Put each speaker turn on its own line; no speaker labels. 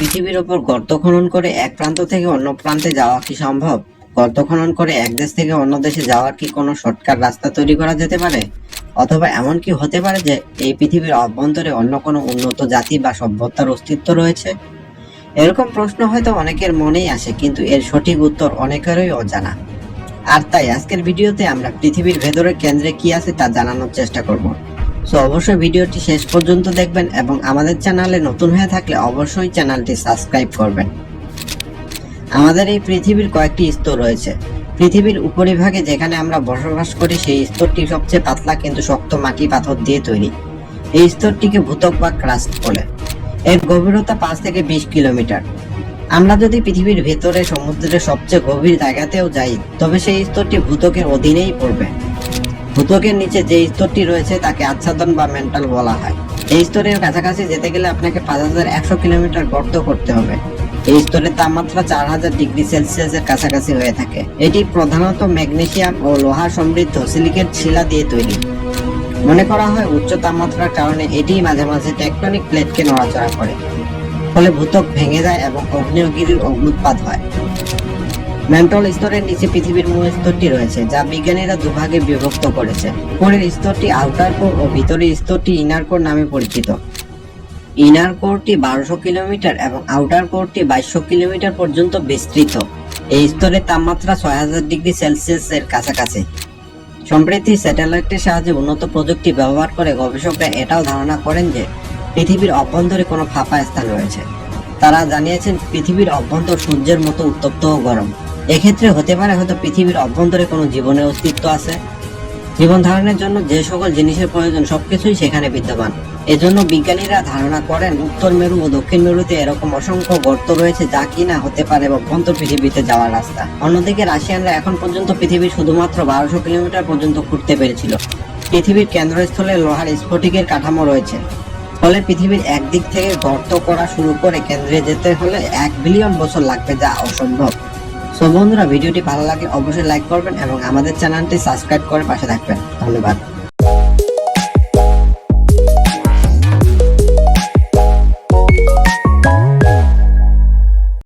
পৃথিবীর ওপর গর্ত খনন করে এক প্রান্ত থেকে অন্য প্রান্তে যাওয়া কি সম্ভব? গর্ত খনন করে এক দেশ থেকে অন্য দেশে যাওয়ার কি কোনো শর্টকাট রাস্তা তৈরি করা যেতে পারে? অথবা এমন কি হতে পারে যে এই পৃথিবীর অভ্যন্তরে অন্য কোনো উন্নত জাতি বা সভ্যতার অস্তিত্ব রয়েছে? এরকম প্রশ্ন হয়তো অনেকের মনেই আসে, কিন্তু এর সঠিক উত্তর অনেকেরই অজানা। আর তাই আজকের ভিডিওতে আমরা পৃথিবীর ভেতরের কেন্দ্রে কি আছে তা জানানোর চেষ্টা করব। সো অবশ্যই ভিডিওটি শেষ পর্যন্ত দেখবেন এবং আমাদের চ্যানেলে নতুন হয়ে থাকলে অবশ্যই চ্যানেলটি সাবস্ক্রাইব করবেন। আমাদের এই পৃথিবীর কয়েকটি স্তর রয়েছে। পৃথিবীর উপরিভাগে যেখানে আমরা বসবাস করি, সেই স্তরটি সবচেয়ে পাতলা কিন্তু শক্ত মাটি পাথর দিয়ে তৈরি। এই স্তরটিকে ভূতক বা ক্রাস্ট বলে। এর গভীরতা পাঁচ থেকে বিশ কিলোমিটার। আমরা যদি পৃথিবীর ভেতরে সমুদ্রের সবচেয়ে গভীর জায়গাতেও যাই, তবে সেই স্তরটি ভূতকের অধীনেই পড়বে। ভূতকের নিচে যে স্তরটি রয়েছে, তাকে আচ্ছাদন বা মেন্টাল বলা হয়। এই স্তরের কাছাকাছি যেতে গেলে আপনাকে পাঁচ হাজার একশো কিলোমিটার গর্ত করতে হবে। এই স্তরের তাপমাত্রা চার হাজার ডিগ্রি সেলসিয়াসের কাছাকাছি হয়ে থাকে। এটি প্রধানত ম্যাগনেসিয়াম ও লোহা সমৃদ্ধ সিলিকেট শিলা দিয়ে তৈরি। মনে করা হয় উচ্চ তাপমাত্রার কারণে এটি মাঝে মাঝে টেকটনিক প্লেটকে নড়াচড়া করে। ফলে ভূতক ভেঙে যায় এবং অগ্নেয়গিরির অগ্নুৎপাত হয়। ম্যান্টল স্তরের নিচে পৃথিবীর মূল স্তরটি রয়েছে, যা বিজ্ঞানীরা দুভাগে বিভক্ত করেছে। উপরের স্তরটি আউটার কোর ও ভিতরের স্তরটি ইনার কোর নামে পরিচিত। ইনার কোরটি বারোশো কিলোমিটার এবং আউটার কোরটি বাইশশো কিলোমিটার পর্যন্ত বিস্তৃত। এই স্তরের তাপমাত্রা ছয় হাজার ডিগ্রি সেলসিয়াসের কাছাকাছি। সম্প্রতি স্যাটেলাইটের সাহায্যে উন্নত প্রযুক্তি ব্যবহার করে গবেষকরা এটাও ধারণা করেন যে, পৃথিবীর অভ্যন্তরে কোনো ফাঁপা স্থান রয়েছে। তারা জানিয়েছেন, পৃথিবীর অভ্যন্তর সূর্যের মতো উত্তপ্ত ও গরম। এক্ষেত্রে হতে পারে হয়তো পৃথিবীর অভ্যন্তরে কোনো জীবনের অস্তিত্ব আছে। জীবন ধারণের জন্য যে সকল জিনিসের প্রয়োজন সবকিছুই সেখানে বিদ্যমান। এজন্য বিজ্ঞানীরা ধারণা করেন, উত্তর মেরু ও দক্ষিণ মেরুতে এরকম অসংখ্য গর্ত রয়েছে যা কিনা হতে পারে অভ্যন্তর পৃথিবীতে যাওয়ার রাস্তা। অন্যদিকে রাশিয়ানরা এখন পর্যন্ত পৃথিবীর শুধুমাত্র বারোশো কিলোমিটার পর্যন্ত ঘুরতে পেরেছিল। পৃথিবীর কেন্দ্রস্থলে লোহার স্ফটিকের কাঠামো রয়েছে। ফলে পৃথিবীর একদিক থেকে গর্ত করা শুরু করে কেন্দ্রে যেতে হলে এক বিলিয়ন বছর লাগবে যা অসম্ভব। সো বন্ধুরা, ভিডিওটি ভালো লাগে, অবশ্যই লাইক করবেন এবং আমাদের চ্যানেলটি সাবস্ক্রাইব করে পাশে থাকবেন। ধন্যবাদ।